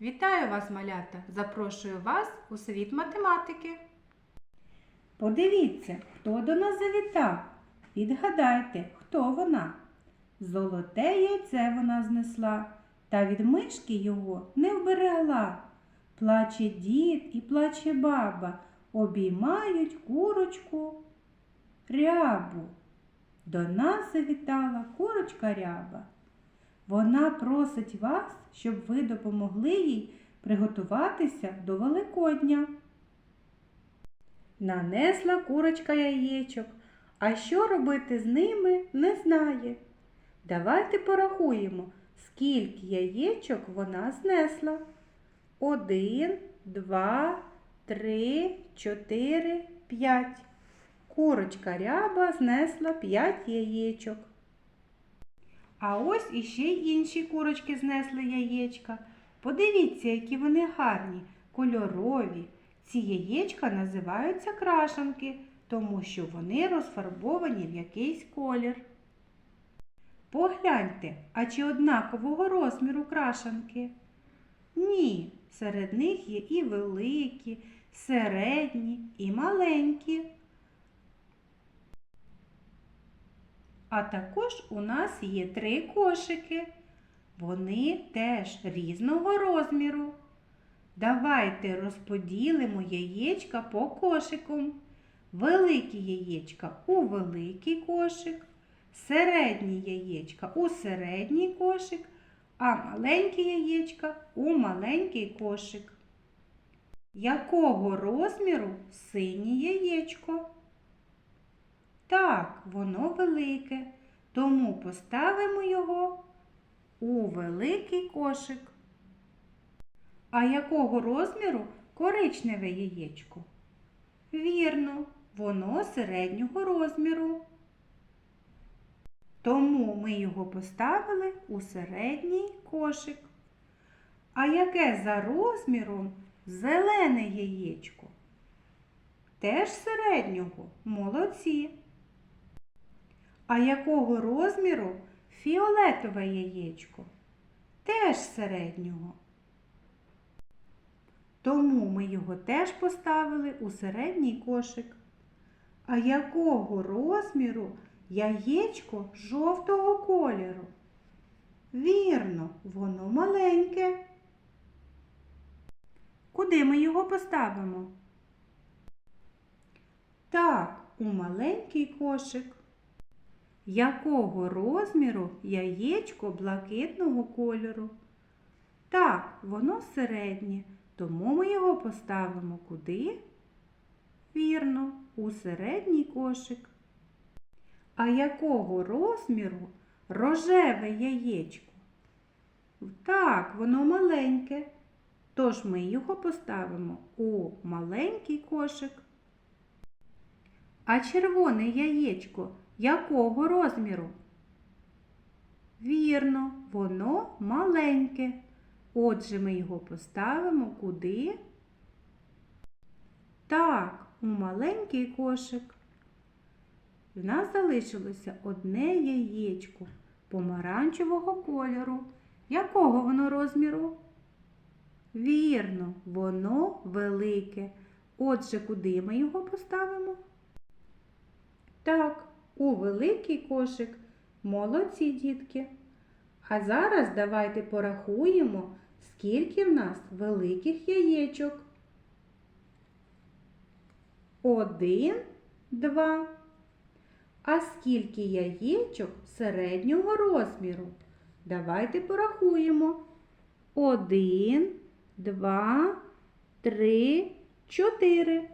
Вітаю вас, малята! Запрошую вас у світ математики. Подивіться, хто до нас завітав. Відгадайте, хто вона. Золоте яйце вона знесла, та від мишки його не вберегла. Плаче дід і плаче баба, обіймають курочку рябу. До нас завітала курочка ряба. Вона просить вас, щоб ви допомогли їй приготуватися до Великодня. Нанесла курочка яєчок, а що робити з ними не знає. Давайте порахуємо, скільки яєчок вона знесла. Один, два, три, чотири, п'ять. Курочка ряба знесла п'ять яєчок. А ось іще й інші курочки знесли яєчка. Подивіться, які вони гарні, кольорові. Ці яєчка називаються крашанки, тому що вони розфарбовані в якийсь колір. Погляньте, а чи однакового розміру крашанки? Ні, серед них є і великі, середні, і маленькі. А також у нас є три кошики. Вони теж різного розміру. Давайте розподілимо яєчка по кошикам. Великі яєчка у великий кошик, середні яєчка у середній кошик, а маленькі яєчка у маленький кошик. Якого розміру синє яєчко? Так, воно велике, тому поставимо його у великий кошик. А якого розміру коричневе яєчко? Вірно, воно середнього розміру. Тому ми його поставили у середній кошик. А яке за розміром зелене яєчко? Теж середнього, молодці. А якого розміру фіолетове яєчко? Теж середнього. Тому ми його теж поставили у середній кошик. А якого розміру яєчко жовтого кольору? Вірно, воно маленьке. Куди ми його поставимо? Так, у маленький кошик. Якого розміру яєчко блакитного кольору? Так, воно середнє, тому ми його поставимо куди? Вірно, у середній кошик. А якого розміру рожеве яєчко? Так, воно маленьке, тож ми його поставимо у маленький кошик. А червоне яєчко якого розміру? Вірно, воно маленьке. Отже, ми його поставимо куди? Так, у маленький кошик. В нас залишилося одне яєчко помаранчевого кольору. Якого воно розміру? Вірно, воно велике. Отже, куди ми його поставимо? Так, у великий кошик. Молодці, дітки. А зараз давайте порахуємо, скільки в нас великих яєчок. Один, два. А скільки яєчок середнього розміру? Давайте порахуємо. Один, два, три, чотири.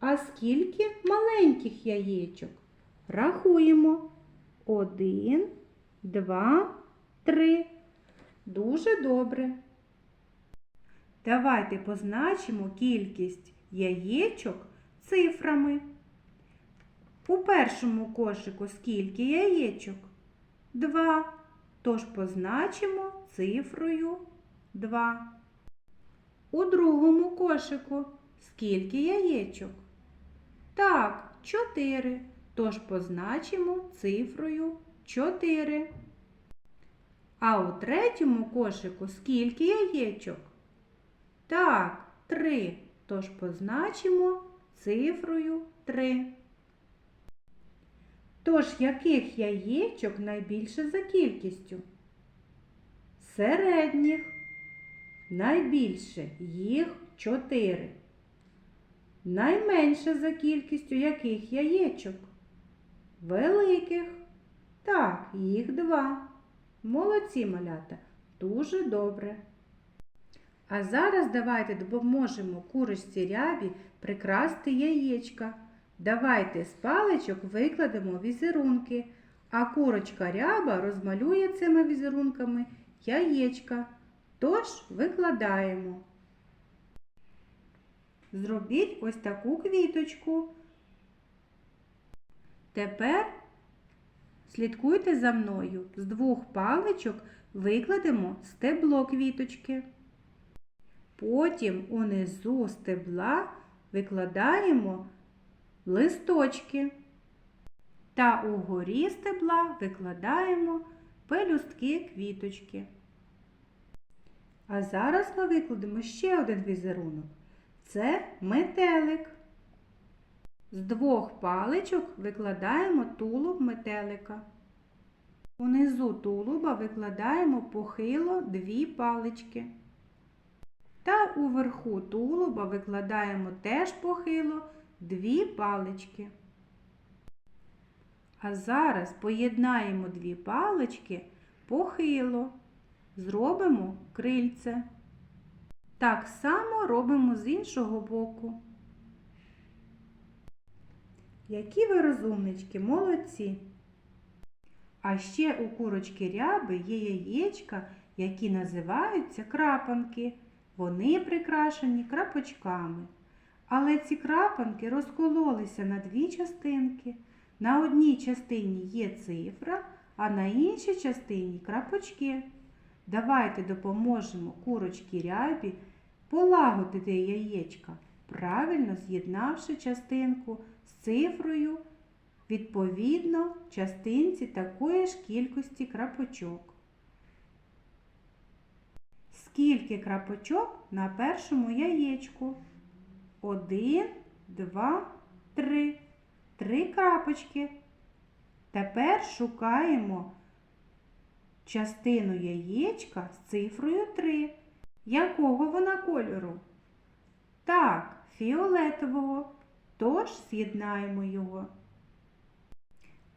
А скільки маленьких яєчок? Рахуємо. Один, два, три. Дуже добре. Давайте позначимо кількість яєчок цифрами. У першому кошику скільки яєчок? Два. Тож позначимо цифрою 2. У другому кошику скільки яєчок? Так, 4. Тож позначимо цифрою 4. А у третьому кошику скільки яєчок? Так, три. Тож позначимо цифрою 3. Тож яких яєчок найбільше за кількістю? Середніх. Найбільше їх 4. Найменше за кількістю яких яєчок? Великих. Так, їх два. Молодці малята. Дуже добре. А зараз давайте допоможемо курочці рябі прикрасти яєчка. Давайте з паличок викладемо візерунки, а курочка ряба розмалює цими візерунками яєчка. Тож викладаємо. Зробіть ось таку квіточку. Тепер слідкуйте за мною. З двох паличок викладемо стебло квіточки. Потім унизу стебла викладаємо листочки. Та угорі стебла викладаємо пелюстки квіточки. А зараз ми викладемо ще один візерунок. Це метелик. З двох паличок викладаємо тулуб метелика. Унизу тулуба викладаємо похило дві палички. Та уверху тулуба викладаємо теж похило дві палички. А зараз поєднаємо дві палички похило. Зробимо крильце. Так само робимо з іншого боку. Які ви розумнички, молодці! А ще у курочки ряби є яєчка, які називаються крапанки. Вони прикрашені крапочками. Але ці крапанки розкололися на дві частинки. На одній частині є цифра, а на іншій частині крапочки. Давайте допоможемо курочці рябі полагодити яєчка, правильно з'єднавши частинку з цифрою відповідно частинці такої ж кількості крапочок. Скільки крапочок на першому яєчку? Один, два, три. Три крапочки. Тепер шукаємо частину яєчка з цифрою 3. Якого вона кольору? Так, фіолетового. Тож з'єднаємо його.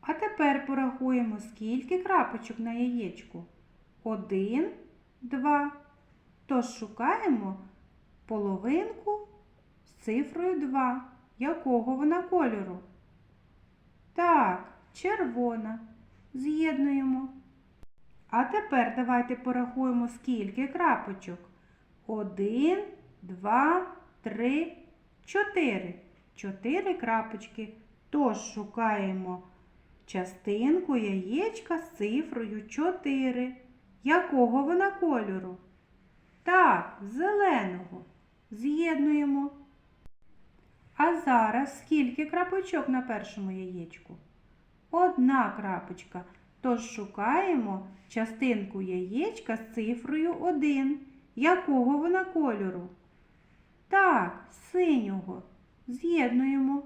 А тепер порахуємо, скільки крапочок на яєчку. Один, два. Тож шукаємо половинку з цифрою 2. Якого вона кольору? Так, червона. З'єднуємо. А тепер давайте порахуємо, скільки крапочок. Один, два, три, чотири. Чотири крапочки. Тож шукаємо частинку яєчка з цифрою 4. Якого вона кольору? Так, зеленого. З'єднуємо. А зараз скільки крапочок на першому яєчку? Одна крапочка. Тож шукаємо частинку яєчка з цифрою 1. Якого вона кольору? Так, синього. З'єднуємо.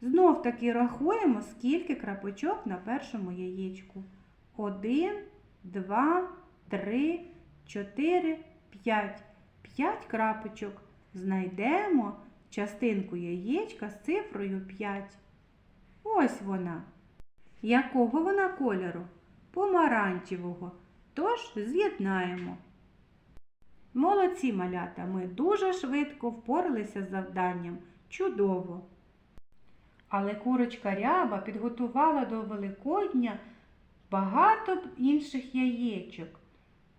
Знов таки рахуємо, скільки крапочок на першому яєчку. 1, 2, 3, 4, 5. 5 крапочок. Знайдемо частинку яєчка з цифрою 5. Ось вона. Якого вона кольору? Помаранчевого. Тож з'єднаємо. Молодці малята, ми дуже швидко впоралися з завданням. Чудово! Але курочка ряба підготувала до Великодня багато інших яєчок.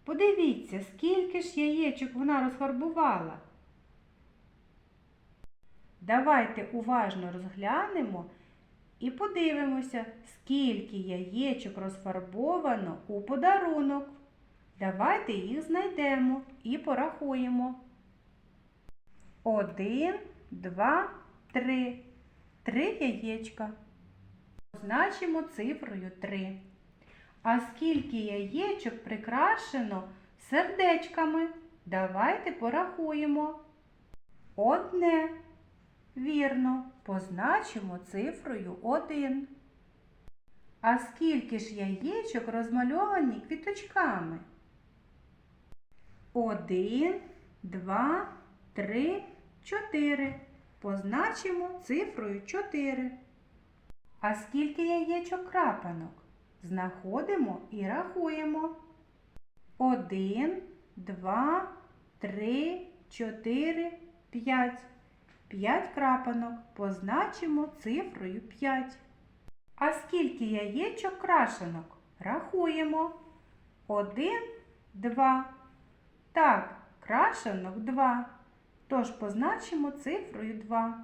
Подивіться, скільки ж яєчок вона розфарбувала. Давайте уважно розглянемо і подивимося, скільки яєчок розфарбовано у подарунок. Давайте їх знайдемо і порахуємо. Один, два, три. Три яєчка. Позначимо цифрою 3. А скільки яєчок прикрашено сердечками? Давайте порахуємо. Одне. Вірно, позначимо цифрою один. А скільки ж яєчок розмальовані квіточками? Один, два, три, чотири. Позначимо цифрою чотири. А скільки яєчок крапанок? Знаходимо і рахуємо. Один, два, три, чотири, п'ять. П'ять крапанок позначимо цифрою 5. А скільки яєчок крашенок? Рахуємо. Один, два. Так, крашенок 2. Тож позначимо цифрою 2.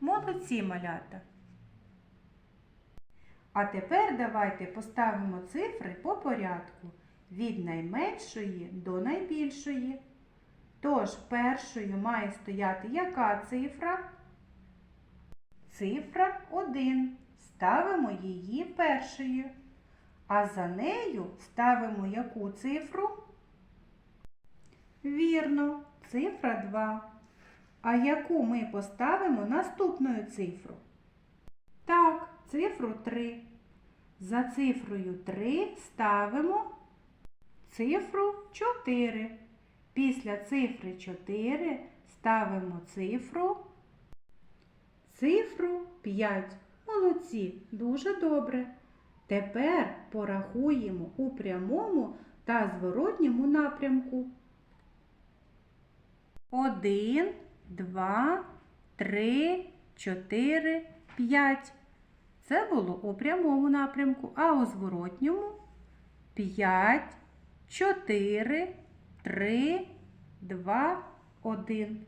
Молодці малята. А тепер давайте поставимо цифри по порядку від найменшої до найбільшої. Тож першою має стояти яка цифра? Цифра 1. Ставимо її першою. А за нею ставимо яку цифру? Вірно, цифра 2. А яку ми поставимо наступною цифру? Так, цифру 3. За цифрою 3 ставимо цифру 4. Після цифри 4 ставимо цифру цифру 5. Молодці, дуже добре. Тепер порахуємо у прямому та зворотньому напрямку. 1, 2, 3, 4, 5. Це було у прямому напрямку, а у зворотньому 5, 4, 3, 2, 1.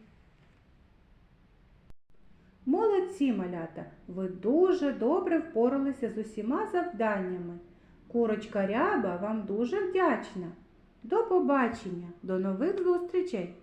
Молодці, малята! Ви дуже добре впоралися з усіма завданнями. Курочка ряба вам дуже вдячна. До побачення, до нових зустрічей!